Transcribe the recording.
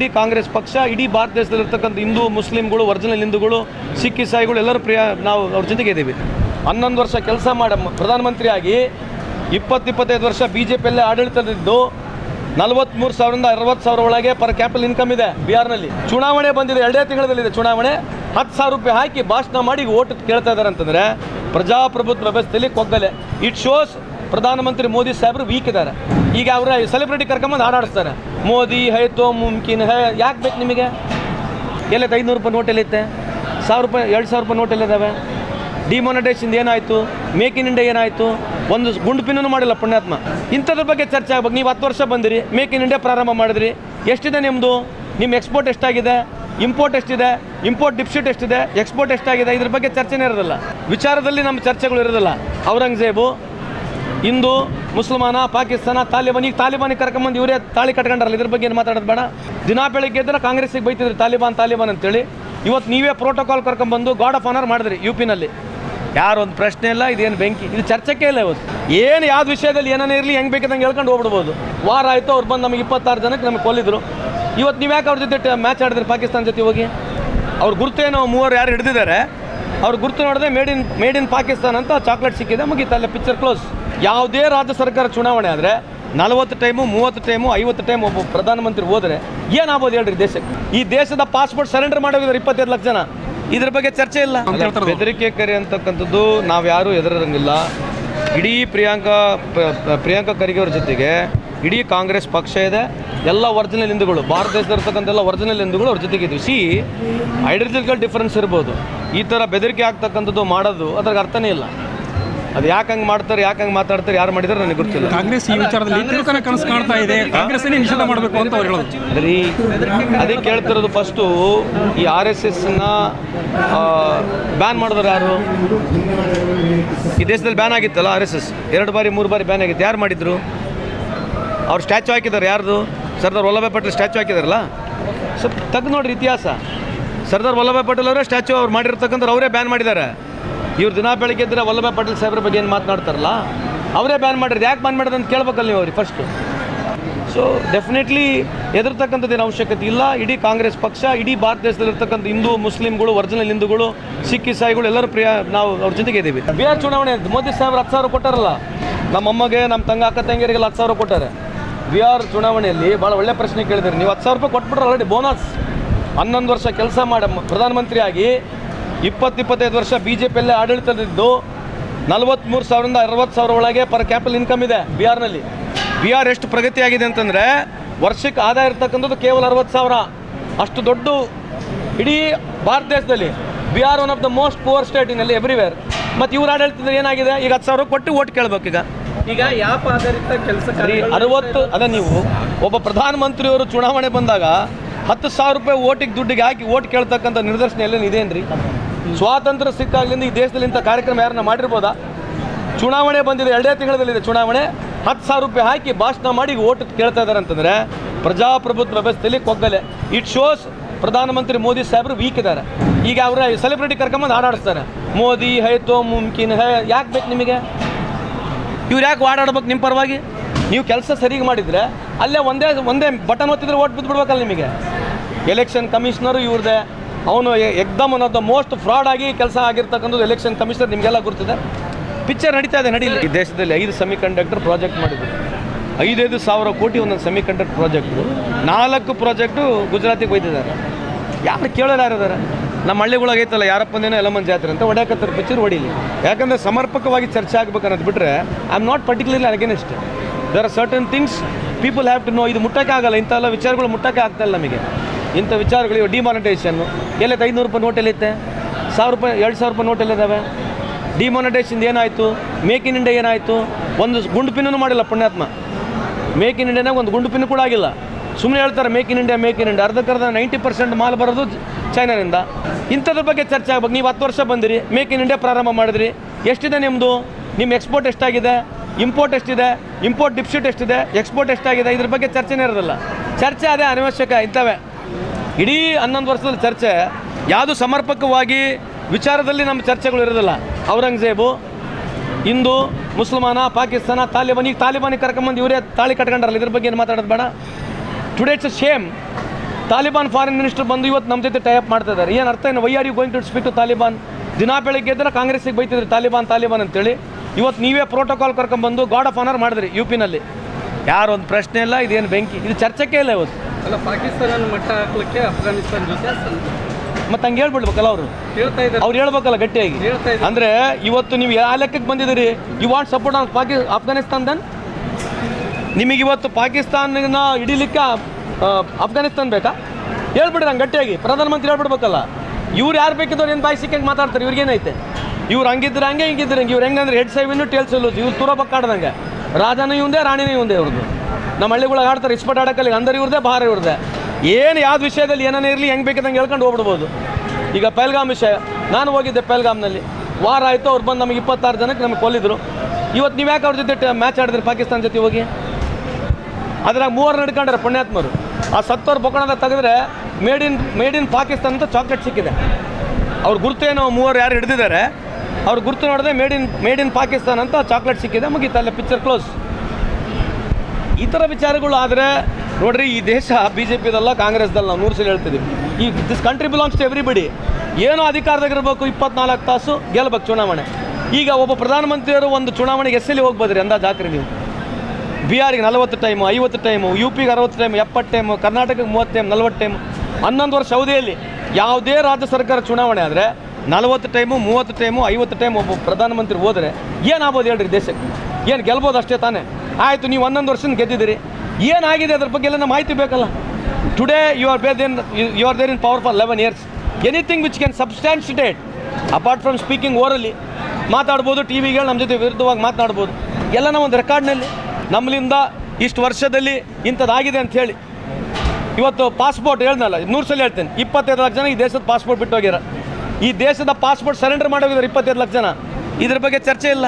ಇಡೀ ಕಾಂಗ್ರೆಸ್ ಪಕ್ಷ, ಇಡೀ ಭಾರತ ದೇಶದಲ್ಲಿರ್ತಕ್ಕಂಥ ಹಿಂದೂ ಮುಸ್ಲಿಂಗಳು ಒರಿಜಿನಲ್ ಹಿಂದೂಗಳು, ಸಿಖ್ ಇಸಾಯಿಗಳು ಎಲ್ಲರೂ ಪ್ರಿಯ, ನಾವು ಅವ್ರ ಜೊತೆಗೆ ಇದ್ದೀವಿ. ಹನ್ನೊಂದು ವರ್ಷ ಕೆಲಸ ಮಾಡ ಪ್ರಧಾನಮಂತ್ರಿ ಆಗಿ ಇಪ್ಪತ್ತು, ಇಪ್ಪತ್ತೈದು ವರ್ಷ ಬಿ ಜೆ ಪಿಯಲ್ಲೇ ಆಡಳಿತದಿದ್ದು ನಲವತ್ತ್ಮೂರು ಸಾವಿರದಿಂದ ಅರವತ್ತು ಸಾವಿರ ಒಳಗೆ ಪರ್ ಕ್ಯಾಪಿಟಲ್ ಇನ್ಕಮ್ ಇದೆ ಬಿಹಾರ್ನಲ್ಲಿ. ಚುನಾವಣೆ ಬಂದಿದೆ, ಎರಡೇ ತಿಂಗಳಲ್ಲಿದೆ ಚುನಾವಣೆ. ಹತ್ತು ಸಾವಿರ ರೂಪಾಯಿ ಹಾಕಿ ಭಾಷಣ ಮಾಡಿ ಓಟ್ ಕೇಳ್ತಾ ಇದ್ದಾರೆ ಅಂತಂದರೆ ಪ್ರಜಾಪ್ರಭುತ್ವ ವ್ಯವಸ್ಥೆಯಲ್ಲಿ ಕೊಗ್ಗಲೆ. ಇಟ್ ಶೋಸ್ ಪ್ರಧಾನಮಂತ್ರಿ ಮೋದಿ ಸಾಹೇಬರು ವೀಕ್ ಇದ್ದಾರೆ. ಈಗ ಅವರ ಸೆಲೆಬ್ರಿಟಿ ಕರ್ಕೊಂಬಂದು ಹಾಡಾಡಿಸ್ತಾರೆ. ಮೋದಿ ಹೈ ತೋ ಮುಮ್ಕಿನ್, ಹೈ, ಯಾಕೆ ಬೇಕು ನಿಮಗೆ? ಎಲ್ಲೈತೆ ಐನೂರು ರೂಪಾಯಿ ನೋಟ್ ಎಲ್ಲೈತೆ ಸಾವಿರ ರೂಪಾಯಿ, ಎರಡು ಸಾವಿರ ರೂಪಾಯಿ ನೋಟ್ ಎಲ್ಲಿದ್ದಾವೆ ಡಿಮೋನಟೈಸಿಂದ ಏನಾಯಿತು? ಮೇಕ್ ಇನ್ ಇಂಡಿಯಾ ಏನಾಯಿತು? ಒಂದು ಗುಂಡು ಪಿನ್ನೂ ಮಾಡಿಲ್ಲ ಪುಣ್ಯಾತ್ಮ. ಇಂಥದ್ರ ಬಗ್ಗೆ ಚರ್ಚೆ ಆಗ್ಬೇಕು. ನೀವು ಹತ್ತು ವರ್ಷ ಬಂದಿರಿ. ಮೇಕ್ ಇನ್ ಇಂಡಿಯಾ ಪ್ರಾರಂಭ ಮಾಡಿದ್ರಿ. ಎಷ್ಟಿದೆ ನಿಮ್ಮದು ನಿಮ್ಮ ಎಕ್ಸ್ಪೋರ್ಟ್ ಎಷ್ಟಾಗಿದೆ? ಇಂಪೋರ್ಟ್ ಎಷ್ಟಿದೆ? ಇಂಪೋರ್ಟ್ ಡಿಪ್ಸಿಟ್ ಎಷ್ಟಿದೆ? ಎಕ್ಸ್ಪೋರ್ಟ್ ಎಷ್ಟಾಗಿದೆ? ಇದ್ರ ಬಗ್ಗೆ ಚರ್ಚೆನೇ ಇರೋದಿಲ್ಲ. ವಿಚಾರದಲ್ಲಿ ನಮ್ಮ ಚರ್ಚೆಗಳು ಇರೋದಿಲ್ಲ. ಔರಂಗಜೇಬು, ಹಿಂದೂ ಮುಸಲ್ಮಾನ, ಪಾಕಿಸ್ತಾನ, ತಾಲಿಬಾನ್ ಈಗ ತಾಲಿಬಾನಿಗೆ ಕರ್ಕೊಂಬಂದು ಇವರೇ ತಾಳಿ ಕಟ್ಕೊಂಡ್ರಲ್ಲ, ಇದ್ರ ಬಗ್ಗೆ ಏನು ಮಾತಾಡೋದು ಬೇಡ. ದಿನ ಬೆಳಗ್ಗೆ ಇದ್ರೆ ಕಾಂಗ್ರೆಸ್ಸಿಗೆ ಬೈತಿದ್ರು, ತಾಲಿಬಾನ್ ತಾಲಿಬಾನ್ ಅಂತೇಳಿ. ಇವತ್ತು ನೀವೇ ಪ್ರೋಟೋಕಾಲ್ ಕರ್ಕೊಂಬಂದು ಗಾಡ್ ಆಫ್ ಆನರ್ ಮಾಡಿದ್ರಿ ಯು ಪಿನಲ್ಲಿ ಯಾರೊಂದು ಪ್ರಶ್ನೆ ಇಲ್ಲ, ಇದೇನು ಬೆಂಕಿ. ಇದು ಚರ್ಚೆಗೆ ಇಲ್ಲ ಇವತ್ತು. ಏನು ಯಾವ್ದು ವಿಷಯದಲ್ಲಿ ಏನೇ ಇರಲಿ, ಹೆಂಗೆ ಬೇಕಿದಂಗೆ ಹೇಳ್ಕೊಂಡು ಹೋಗ್ಬಿಡ್ಬೋದು. ವಾರ ಆಯಿತು, ಅವ್ರು ಬಂದು ನಮಗೆ ಇಪ್ಪತ್ತಾರು ಜನಕ್ಕೆ ನಮಗೆ ಕೊಲ್ಲಿದ್ರು. ಇವತ್ತು ನೀವು ಯಾಕೆ ಅವ್ರ ಜೊತೆ ಮ್ಯಾಚ್ ಆಡಿದ್ರಿ ಪಾಕಿಸ್ತಾನ ಜೊತೆ ಹೋಗಿ? ಅವ್ರ ಗುರ್ತೇನೋ ಮೂವರು ಯಾರು ಹಿಡಿದಿದ್ದಾರೆ. ಅವ್ರ ಗುರ್ತು ನೋಡಿದ್ರೆ made in made in Pakistan ಅಂತ ಚಾಕ್ಲೇಟ್ ಸಿಕ್ಕಿದೆ ಮುಗೀತಲ್ಲ ಪಿಕ್ಚರ್ ಕ್ಲೋಸ್ ಯಾವುದೇ ರಾಜ್ಯ ಸರ್ಕಾರ ಚುನಾವಣೆ ಆದರೆ ನಲವತ್ತು ಟೈಮು ಮೂವತ್ತು ಟೈಮು ಐವತ್ತು ಟೈಮ್ ಒಬ್ಬ ಪ್ರಧಾನಮಂತ್ರಿ ಹೋದರೆ ಏನಾಗ್ಬೋದು ಹೇಳ್ರಿ ದೇಶಕ್ಕೆ? ಈ ದೇಶದ ಪಾಸ್ಪೋರ್ಟ್ ಸರೆಂಡರ್ ಮಾಡೋಗಿದ್ದಾರೆ ಇಪ್ಪತ್ತೈದು ಲಕ್ಷ ಜನ. ಇದ್ರ ಬಗ್ಗೆ ಚರ್ಚೆ ಇಲ್ಲ. ಬೆದರಿಕೆ ಕರೆ ಅಂತಕ್ಕಂಥದ್ದು ನಾವು ಯಾರೂ ಎದುರಂಗಿಲ್ಲ ಇಡೀ ಪ್ರಿಯಾಂಕಾ ಪ್ರ- ಪ್ರ- ಪ್ರಿಯಾಂಕಾ ಖರ್ಗೆ ಅವ್ರ ಜೊತೆಗೆ ಇಡೀ ಕಾಂಗ್ರೆಸ್ ಪಕ್ಷ ಇದೆ. ಎಲ್ಲ ಒರಿಜಿನಲ್ ಹಿಂದೂಗಳು ಭಾರತ ದೇಶದಲ್ಲಿರ್ತಕ್ಕಂಥ ಎಲ್ಲ ಒರಿಜಿನಲ್ ಹಿಂದೂಗಳು ಅವ್ರ ಜೊತೆಗೆ ಇದ್ವಿ. ಸಿ ಐಡಿಯಾಲಜಿಕಲ್ ಡಿಫ್ರೆನ್ಸ್ ಇರ್ಬೋದು. ಈ ಥರ ಬೆದರಿಕೆ ಆಗ್ತಕ್ಕಂಥದ್ದು ಮಾಡೋದು ಅದ್ರಾಗ ಅರ್ಥನೇ ಇಲ್ಲ. ಅದು ಯಾಕೆ ಹಂಗೆ ಮಾಡ್ತಾರೆ ಯಾಕೆ ಹಂಗೆ ಮಾತಾಡ್ತಾರೆ ಯಾರು ಮಾಡಿದ್ರೆ ನನಗೆ ಗೊತ್ತಿಲ್ಲ. ಕಾಂಗ್ರೆಸ್ ಈ ವಿಚಾರದಲ್ಲಿ ತಿರುಕನ ಕನಸು ಕಾಣ್ತಾ ಇದೆ. ಕಾಂಗ್ರೆಸ್ ನಿಷೇಧ ಮಾಡಬೇಕು ಅಂತ ಅವ್ರು ಹೇಳೋದು. ಅದೇ ಕೇಳ್ತಿರೋದು ಫಸ್ಟು ಈ ಆರ್ ಎಸ್ ಎಸ್ನ ಬ್ಯಾನ್ ಮಾಡಿದ್ರು ಯಾರು? ಈ ದೇಶದಲ್ಲಿ ಬ್ಯಾನ್ ಆಗಿತ್ತಲ್ಲ ಆರ್ ಎಸ್ ಎಸ್? ಎರಡು ಬಾರಿ ಮೂರು ಬಾರಿ ಬ್ಯಾನ್ ಆಗಿತ್ತು. ಯಾರು ಮಾಡಿದ್ರು? ಅವ್ರು ಸ್ಟ್ಯಾಚು ಹಾಕಿದ್ದಾರೆ ಯಾರ್ದು? ಸರ್ದಾರ್ ವಲ್ಲಭಾಯ್ ಪಟೇಲ್ ಸ್ಟ್ಯಾಚು ಹಾಕಿದಾರಲ್ಲ? ಸ್ವಲ್ಪ ತೆಗ್ದು ನೋಡ್ರಿ ಇತಿಹಾಸ. ಸರ್ದಾರ್ ವಲ್ಲಭಾಯ್ ಪಟೇಲ್ ಅವರೇ ಸ್ಟ್ಯಾಚು ಅವ್ರು ಮಾಡಿರ್ತಕ್ಕಂಥ ಅವರೇ ಬ್ಯಾನ್ ಮಾಡಿದ್ದಾರೆ. ಇವ್ರು ದಿನ ಬೆಳಗ್ಗೆ ಇದ್ರೆ ವಲ್ಲಭಾಯ್ ಪಟೇಲ್ ಸಾಹೇಬ್ರ ಬಗ್ಗೆ ಏನು ಮಾತನಾಡ್ತಾರಲ್ಲ, ಅವರೇ ಬ್ಯಾನ್ ಮಾಡಿದ್ರು ಯಾಕೆ ಬ್ಯಾನ್ ಮಾಡಿದ್ರು ಅಂತ ಕೇಳ್ಬೇಕಲ್ಲ ನೀವು ಅವ್ರಿಗೆ ಫಸ್ಟು ಸೊ ಡೆಫಿನೆಟ್ಲಿ ಎದುರ್ತಕ್ಕಂಥದ್ದೇನು ಅವಶ್ಯಕತೆ ಇಲ್ಲ. ಇಡೀ ಕಾಂಗ್ರೆಸ್ ಪಕ್ಷ, ಇಡೀ ಭಾರತ ದೇಶದಲ್ಲಿರ್ತಕ್ಕಂಥ ಹಿಂದೂ, ಮುಸ್ಲಿಮ್ಗಳು ಒರಿಜಿನಲ್ ಹಿಂದೂಗಳು ಸಿಖ್ ಇಸಾಯಿಗಳು ಎಲ್ಲರೂ ಪ್ರಿಯ, ನಾವು ಅವ್ರ ಜೊತೆಗೆ ಇದ್ದೀವಿ. ಬಿಹಾರ್ ಚುನಾವಣೆ ಮೋದಿ ಸಾಹೇಬ್ರು ಹತ್ತು ಸಾವಿರ ಕೊಟ್ಟಾರಲ್ಲ, ನಮ್ಮ ಅಮ್ಮಗೆ, ನಮ್ಮ ತಂಗ, ಅಕ್ಕ ತಂಗಿಯರಿಗೆಲ್ಲ ಹತ್ತು ಸಾವಿರ ಕೊಟ್ಟಾರೆ. ಬಿಹಾರ್ ಚುನಾವಣೆಯಲ್ಲಿ ಭಾಳ ಒಳ್ಳೆ ಪ್ರಶ್ನೆ ಕೇಳಿದ್ರಿ. ನೀವು ಹತ್ತು ಸಾವಿರ ರೂಪಾಯಿ ಕೊಟ್ಬಿಟ್ರೆ ಆಲ್ರೆಡಿ ಬೋನಸ್ ಹನ್ನೊಂದು ವರ್ಷ ಕೆಲಸ ಮಾಡಿ ಪ್ರಧಾನಮಂತ್ರಿ ಆಗಿ ಇಪ್ಪತ್ತು ಇಪ್ಪತ್ತೈದು ವರ್ಷ ಬಿ ಜೆ ಪಿಯಲ್ಲೇ ಆಡಳಿತದಿದ್ದು ನಲವತ್ತ್ಮೂರು ಸಾವಿರದಿಂದ ಅರವತ್ತು ಸಾವಿರ ಒಳಗೆ ಪರ್ ಕ್ಯಾಪಿಟಲ್ ಇನ್ಕಮ್ ಇದೆ ಬಿಹಾರ್ನಲ್ಲಿ. ಬಿಹಾರ್ ಎಷ್ಟು ಪ್ರಗತಿಯಾಗಿದೆ ಅಂತಂದರೆ ವರ್ಷಕ್ಕೆ ಆದಾಯ ಇರ್ತಕ್ಕಂಥದ್ದು ಕೇವಲ ಅರವತ್ತು ಸಾವಿರ. ಅಷ್ಟು ದೊಡ್ಡ ಇಡೀ ಭಾರತ ದೇಶದಲ್ಲಿ Bihar one of the most poorer state in ಅಲ್ಲಿ ಎವ್ರಿವೇರ್ ಮತ್ತು ಇವ್ರು ಆಡಳಿತದ ಏನಾಗಿದೆ? ಈಗ ಹತ್ತು ಸಾವಿರ ಕೊಟ್ಟು ಓಟ್ ಕೇಳ್ಬೇಕು ಈಗ. ಈಗ ಯಾಪ್ ಆಧಾರಿತ ಕೆಲಸ ಅರವತ್ತು ಅದೇ ನೀವು ಒಬ್ಬ ಪ್ರಧಾನಮಂತ್ರಿಯವರು ಚುನಾವಣೆ ಬಂದಾಗ ಹತ್ತು ಸಾವಿರ ರೂಪಾಯಿ ಓಟಿಗೆ ದುಡ್ಡಿಗೆ ಹಾಕಿ ಓಟ್ ಕೇಳ್ತಕ್ಕಂಥ ನಿದರ್ಶನ ಎಲ್ಲೇನು ಇದೇನ್ರಿ ಸ್ವಾತಂತ್ರ್ಯ ಸಿಕ್ಕಾಗ್ಲಿಂದ ಈ ದೇಶದಲ್ಲಿ ಇಂಥ ಕಾರ್ಯಕ್ರಮ ಯಾರನ್ನ ಮಾಡಿರ್ಬೋದಾ? ಚುನಾವಣೆ ಬಂದಿದೆ, ಎರಡೇ ತಿಂಗಳಲ್ಲಿದೆ ಚುನಾವಣೆ. ಹತ್ತು ಸಾವಿರ ರೂಪಾಯಿ ಹಾಕಿ ಭಾಷಣ ಮಾಡಿ ಓಟ್ ಕೇಳ್ತಾ ಇದ್ದಾರೆ ಅಂತಂದರೆ ಪ್ರಜಾಪ್ರಭುತ್ವ ವ್ಯವಸ್ಥೆಯಲ್ಲಿ ಕೊಗ್ಗಲೆ. ಇಟ್ ಶೋಸ್ ಪ್ರಧಾನಮಂತ್ರಿ ಮೋದಿ ಸಾಹೇಬರು ವೀಕ್ ಇದ್ದಾರೆ ಈಗ ಅವರ ಸೆಲೆಬ್ರಿಟಿ ಕರ್ಕೊಂಬಂದು ಹಾಡಾಡಿಸ್ತಾರೆ. ಮೋದಿ ಹೈ ತೋ ಮುಮ್ಕಿನ್ ಹೈ. ಯಾಕೆ ಬೇಕು ನಿಮಗೆ? ಇವ್ರು ಯಾಕೆ ಓಡಾಡ್ಬೇಕು ನಿಮ್ಮ ಪರವಾಗಿ? ನೀವು ಕೆಲಸ ಸರಿಗೆ ಮಾಡಿದರೆ ಅಲ್ಲೇ ಒಂದೇ ಒಂದೇ ಬಟನ್ ಒತ್ತಿದ್ರೆ ಓಟ್ ಬಿದ್ದುಬಿಡ್ಬೇಕಲ್ಲ ನಿಮಗೆ. ಎಲೆಕ್ಷನ್ ಕಮಿಷನರು ಇವ್ರದ್ದೆ ಅವನು ಎಕ್ದಮ್ ಅನ್ನೋದು ಮೋಸ್ಟ್ ಫ್ರಾಡ್ ಆಗಿ ಕೆಲಸ ಆಗಿರ್ತಕ್ಕಂಥದ್ದು ಎಲೆಕ್ಷನ್ ಕಮಿಷನರ್ ನಿಮಗೆಲ್ಲ ಗೊತ್ತಿದೆ ಪಿಕ್ಚರ್ ನಡೀತಾ ಇದೆ, ನಡೀಲಿ. ಈ ದೇಶದಲ್ಲಿ ಐದು ಸೆಮಿ ಕಂಡಕ್ಟರ್ ಪ್ರಾಜೆಕ್ಟ್ ಮಾಡಿದ್ರು. ಐದೈದು ಸಾವಿರ ಕೋಟಿ ಒಂದೊಂದು ಸೆಮಿ ಕಂಡಕ್ಟರ್ ಪ್ರಾಜೆಕ್ಟು ನಾಲ್ಕು ಪ್ರಾಜೆಕ್ಟು ಗುಜರಾತಿಗೆ ಒಯ್ದಿದ್ದಾರೆ ಯಾರು ಕೇಳೋರು ಯಾರಿದ್ದಾರೆ? ನಮ್ಮ ಹಳ್ಳಿಗಳಾಗ ಐತಲ್ಲ ಯಾರಪ್ಪಂದೇನೋ ಎಲ್ಲಮ್ಮನ ಜಾತ್ರೆ ಅಂತ ಒಡೆಯಕತ್ತರ ಪಿಕ್ಚರ್ ಹೊಡೀಲಿ. ಯಾಕಂದರೆ ಸಮರ್ಪಕವಾಗಿ ಚರ್ಚೆ ಆಗ್ಬೇಕು ಅನ್ನೋದು ಬಿಟ್ಟರೆ I am not particularly against there are certain things people have to know ಇದು ಮುಟ್ಟಕ್ಕೆ ಆಗಲ್ಲ ಇಂಥ ಎಲ್ಲ ವಿಚಾರಗಳು ಮುಟ್ಟಕ್ಕೆ ಆಗ್ತಾ ಇಲ್ಲ ನಮಗೆ. ಇಂಥ ವಿಚಾರಗಳು ಇವು. ಡಿಮಾನಿಟೈಸೇಷನ್ನು ಎಲ್ಲೈತೆ? ಐನೂರು ರೂಪಾಯಿ ನೋಟ್ ಸಾವಿರ ರೂಪಾಯಿ, ಎರಡು ಸಾವಿರ ರೂಪಾಯಿ ನೋಟ್ ಎಲ್ಲಿದ್ದಾವೆ ಡಿಮಾನಿಟೈಸೇಷನ್ ಏನಾಯಿತು? ಮೇಕ್ ಇನ್ ಇಂಡಿಯಾ ಏನಾಯಿತು? ಒಂದು ಗುಂಡು ಪಿನ್ನೂ ಮಾಡಿಲ್ಲ ಪುಣ್ಯಾತ್ಮ. ಮೇಕ್ ಇನ್ ಇಂಡಿಯಾನಾಗ ಒಂದು ಗುಂಡು ಪಿನ್ ಕೂಡ ಆಗಿಲ್ಲ. ಸುಮ್ಮನೆ ಹೇಳ್ತಾರೆ make in India make in India ಅರ್ಧಕ್ಕರ್ಧ ninety percent ಮಾಲ್ ಬರೋದು ಚೈನಾನಿಂದ ಇಂಥದ್ರ ಬಗ್ಗೆ ಚರ್ಚೆ ಆಗ್ಬೇಕು. ನೀವು ಹತ್ತು ವರ್ಷ ಬಂದಿರಿ. ಮೇಕ್ ಇನ್ ಇಂಡಿಯಾ ಪ್ರಾರಂಭ ಮಾಡಿದ್ರಿ. ಎಷ್ಟಿದೆ ನಿಮ್ಮದು ನಿಮ್ಮ ಎಕ್ಸ್ಪೋರ್ಟ್ ಎಷ್ಟಾಗಿದೆ? ಇಂಪೋರ್ಟ್ ಎಷ್ಟಿದೆ? ಇಂಪೋರ್ಟ್ ಡಿಪ್ಸಿಟ್ ಎಷ್ಟಿದೆ? ಎಕ್ಸ್ಪೋರ್ಟ್ ಎಷ್ಟಾಗಿದೆ? ಇದ್ರ ಬಗ್ಗೆ ಚರ್ಚೆನೇ ಇರೋದಿಲ್ಲ. ಚರ್ಚೆ ಅದೇ ಅನವಶ್ಯಕ. ಇಂಥವೇ. ಇಡೀ ಹನ್ನೊಂದು ವರ್ಷದಲ್ಲಿ ಚರ್ಚೆ. ಯಾವುದು ಸಮರ್ಪಕವಾಗಿ ವಿಚಾರದಲ್ಲಿ ನಮ್ಮ ಚರ್ಚೆಗಳು ಇರೋದಿಲ್ಲ. ಔರಂಗಜೇಬು, ಹಿಂದೂ, ಮುಸಲ್ಮಾನ, ಪಾಕಿಸ್ತಾನ, ತಾಲಿಬಾನ್ ಈಗ ತಾಲಿಬಾನಿಗೆ ಕರ್ಕೊಂಬಂದು ಇವರೇ ತಾಳಿ ಕಟ್ಕೊಂಡ್ರಲ್ಲ, ಇದ್ರ ಬಗ್ಗೆ ಏನು ಮಾತಾಡೋದು ಬೇಡ. Today it's a shame Taliban foreign minister ಬಂದು ಇವತ್ತು ನಮ್ಮ ಜೊತೆ ಟೈಪ್ ಮಾಡ್ತಾ ಇದ್ದಾರೆ. ಏನು ಅರ್ಥ ಏನು? Why are you going to speak to Taliban ದಿನ ಬೆಳಗ್ಗೆ ಎದ್ದರೆ ಕಾಂಗ್ರೆಸ್ಸಿಗೆ ಬೈತಿದ್ರಿ ತಾಲಿಬಾನ್ ತಾಲಿಬಾನ್ ಅಂತೇಳಿ. ಇವತ್ತು ನೀವೇ ಪ್ರೋಟೋಕಾಲ್ ಕರ್ಕೊಂಬಂದು ಗಾಡ್ ಆಫ್ ಆನರ್ ಮಾಡಿದ್ರಿ ಯು ಪಿನಲ್ಲಿ ಯಾರೊಂದು ಪ್ರಶ್ನೆ ಇಲ್ಲ, ಇದೇನು ಬೆಂಕಿ. ಇದು ಚರ್ಚೆಗೆ ಇಲ್ಲ ಇವತ್ತು. ಅಲ್ಲ ಪಾಕಿಸ್ತಾನ ಮಟ್ಟ ಹಾಕ್ಲಿಕ್ಕೆ ಅಫ್ಘಾನಿಸ್ತಾನ ಜೊತೆ ಮತ್ತೆ ಹಂಗೆ ಹೇಳ್ಬಿಡ್ಬೇಕಲ್ಲ ಅವರು? ಹೇಳ್ತಾ ಇದ್ದಾರೆ. ಅವ್ರು ಹೇಳ್ಬೇಕಲ್ಲ ಗಟ್ಟಿಯಾಗಿ. ಹೇಳ್ತಾ ಇದ್ದಾರೆ. ಅಂದ್ರೆ ಇವತ್ತು ನೀವು ಯಾವ ಲೆಕ್ಕಕ್ಕೆ ಬಂದಿದ್ದೀರಿ? You want support on Paki Afghanistan than ನಿಮಗೆ ಇವತ್ತು ಪಾಕಿಸ್ತಾನ ಹಿಡಿಲಿಕ್ಕೆ ಅಫ್ಘಾನಿಸ್ತಾನ್ ಬೇಕಾ? ಹೇಳ್ಬಿಡ್ರಿ ಹಂಗೆ ಗಟ್ಟಿಯಾಗಿ. ಪ್ರಧಾನಮಂತ್ರಿ ಹೇಳ್ಬಿಡ್ಬೇಕಲ್ಲ. ಇವ್ರು ಯಾರು ಬೇಕಿದ್ದವ್ರು ಏನು ಬಾಯಿ ಸಿಕ್ಕಂಗೆ ಮಾತಾಡ್ತಾರೆ? ಇವ್ರಿಗೇನೈತೆ ಇವ್ರು ಹಂಗಿದ್ರೆ ಹಂಗೆ ಹಿಂಗಿದ್ರೆ ಹಂಗೆ. ಇವ್ರು ಹೆಂಗಂದ್ರೆ ಹೆಡ್ ಸೈವಿನ್ನು ಟೇಲ್ ಇಲ್ಲೂ. ಇವ್ರು ತುರ ಬಕ್ಕಾಡ್ದಂಗೆ. ರಾಜನೂ ಇವಂದೇ ರಾಣಿನೂ ಇವಂದೇ ಇವ್ರದ್ದು ನಮ್ಮ ಹಳ್ಳಿಗಳಿಗೆ ಆಡ್ತಾರೆ, ಇಸ್ಪಟ್ ಆಡೋಕ್ಕಲ್ಲಿ ಅಂದರೆ ಇವ್ರದೇ, ಭಾರ ಇವ್ರದೇ. ಏನು ಯಾವ್ದು ವಿಷಯದಲ್ಲಿ ಏನೇ ಇರಲಿ, ಹೆಂಗೆ ಬೇಕಿದಂಗೆ ಹೇಳ್ಕೊಂಡು ಹೋಗ್ಬಿಡ್ಬೋದು. ಈಗ ಪೆಲ್ಗಾಮ್ ವಿಷಯ, ನಾನು ಹೋಗಿದ್ದೆ ಪೆಲ್ಗಾಮ್ನಲ್ಲಿ ವಾರ ಆಯಿತು, ಅವ್ರು ಬಂದು ನಮಗೆ ಇಪ್ಪತ್ತಾರು ಜನಕ್ಕೆ ನಮಗೆ ಕೊಲ್ಲಿದ್ರು. ಇವತ್ತು ನೀವು ಯಾಕೆ ಅವ್ರ ಜೊತೆ ಮ್ಯಾಚ್ ಆಡಿದ್ರಿ ಪಾಕಿಸ್ತಾನ ಜೊತೆ ಹೋಗಿ? ಅದ್ರಾಗ ಮೂವರು ನಡ್ಕೊಂಡ್ರೆ ಪುಣ್ಯಾತ್ಮರು. ಆ ಸತ್ತವ್ರ ಬೊಕಣದ ತೆಗೆದ್ರೆ made in made in Pakistan ಅಂತ ಚಾಕ್ಲೇಟ್ ಸಿಕ್ಕಿದೆ. ಅವ್ರ ಗುರುತೇನು ಮೂವರು ಯಾರು ಹಿಡಿದಿದ್ದಾರೆ, ಅವ್ರ ಗುರುತು ನೋಡಿದ್ರೆ made in made in Pakistan ಅಂತ ಚಾಕ್ಲೇಟ್ ಸಿಕ್ಕಿದೆ ಮುಗೀತಲ್ಲ ಪಿಕ್ಚರ್ ಕ್ಲೋಸ್ ಈ ಥರ ವಿಚಾರಗಳು ಆದರೆ ನೋಡ್ರಿ, ಈ ದೇಶ ಬಿ ಜೆ ಪಿದಲ್ಲ ಕಾಂಗ್ರೆಸ್ದಲ್ಲ ನಾವು ನೂರು ಸಲ ಹೇಳ್ತಿದ್ದೀವಿ ಈ this country belongs to everybody ಏನೋ ಅಧಿಕಾರದಾಗಿರ್ಬೇಕು ಇಪ್ಪತ್ನಾಲ್ಕು ತಾಸು ಗೆಲ್ಬೇಕು ಚುನಾವಣೆ. ಈಗ ಒಬ್ಬ ಪ್ರಧಾನಮಂತ್ರಿಯವರು ಒಂದು ಚುನಾವಣೆಗೆ ಎಸ್ಸಲ್ಲಿ ಹೋಗ್ಬೋದ್ರಿ ಅಂದಾಜು ಹಾಕ್ರಿ ನೀವು. ಬಿಹಾರಿಗೆ ನಲವತ್ತು ಟೈಮು ಐವತ್ತು ಟೈಮು ಯು ಪಿಗೆ ಅರವತ್ತು ಟೈಮ್ ಎಪ್ಪತ್ತು ಟೈಮು ಕರ್ನಾಟಕಕ್ಕೆ ಮೂವತ್ತು ಟೈಮ್ ನಲವತ್ತು ಟೈಮ್ ಹನ್ನೊಂದು ವರ್ಷ ಅವಧಿಯಲ್ಲಿ ಯಾವುದೇ ರಾಜ್ಯ ಸರ್ಕಾರ ಚುನಾವಣೆ ಆದರೆ ನಲವತ್ತು ಟೈಮು ಮೂವತ್ತು ಟೈಮು ಐವತ್ತು ಟೈಮ್ ಒಬ್ಬ ಪ್ರಧಾನಮಂತ್ರಿ ಹೋದರೆ ಏನಾಗ್ಬೋದು ಹೇಳ್ರಿ ದೇಶಕ್ಕೆ? ಏನು ಗೆಲ್ಬೋದು ಅಷ್ಟೇ ತಾನೇ? ಆಯಿತು, ನೀವು ಒಂದೊಂದು ವರ್ಷದಿಂದ ಗೆದ್ದಿದ್ದೀರಿ. ಏನಾಗಿದೆ ಅದ್ರ ಬಗ್ಗೆ ಎಲ್ಲ ಮಾಹಿತಿ ಬೇಕಲ್ಲ? Today you are bare then you are there in power for eleven years anything which can substantiate apart from speaking orally ಮಾತಾಡ್ಬೋದು ಟಿ ವಿಗಳು ನಮ್ಮ ಜೊತೆ ವಿರುದ್ಧವಾಗಿ ಮಾತನಾಡ್ಬೋದು ಎಲ್ಲ ನಾವು ಒಂದು ರೆಕಾರ್ಡ್ನಲ್ಲಿ. ನಮ್ಮಲಿಂದ ಇಷ್ಟು ವರ್ಷದಲ್ಲಿ ಇಂಥದ್ದಾಗಿದೆ ಅಂತ ಹೇಳಿ. ಇವತ್ತು ಪಾಸ್ಪೋರ್ಟ್ ಹೇಳ್ದಲ್ಲ ನೂರು ಸಲ ಹೇಳ್ತೇನೆ, ಇಪ್ಪತ್ತೈದು ಲಕ್ಷ ಜನ ಈ ದೇಶದ ಪಾಸ್ಪೋರ್ಟ್ ಬಿಟ್ಟು ಹೋಗ್ಯಾರ. ಈ ದೇಶದ ಪಾಸ್ಪೋರ್ಟ್ ಸರೆಂಡರ್ ಮಾಡೋಗಿದ್ದಾರೆ ಇಪ್ಪತ್ತೈದು ಲಕ್ಷ ಜನ. ಇದ್ರ ಬಗ್ಗೆ ಚರ್ಚೆ ಇಲ್ಲ.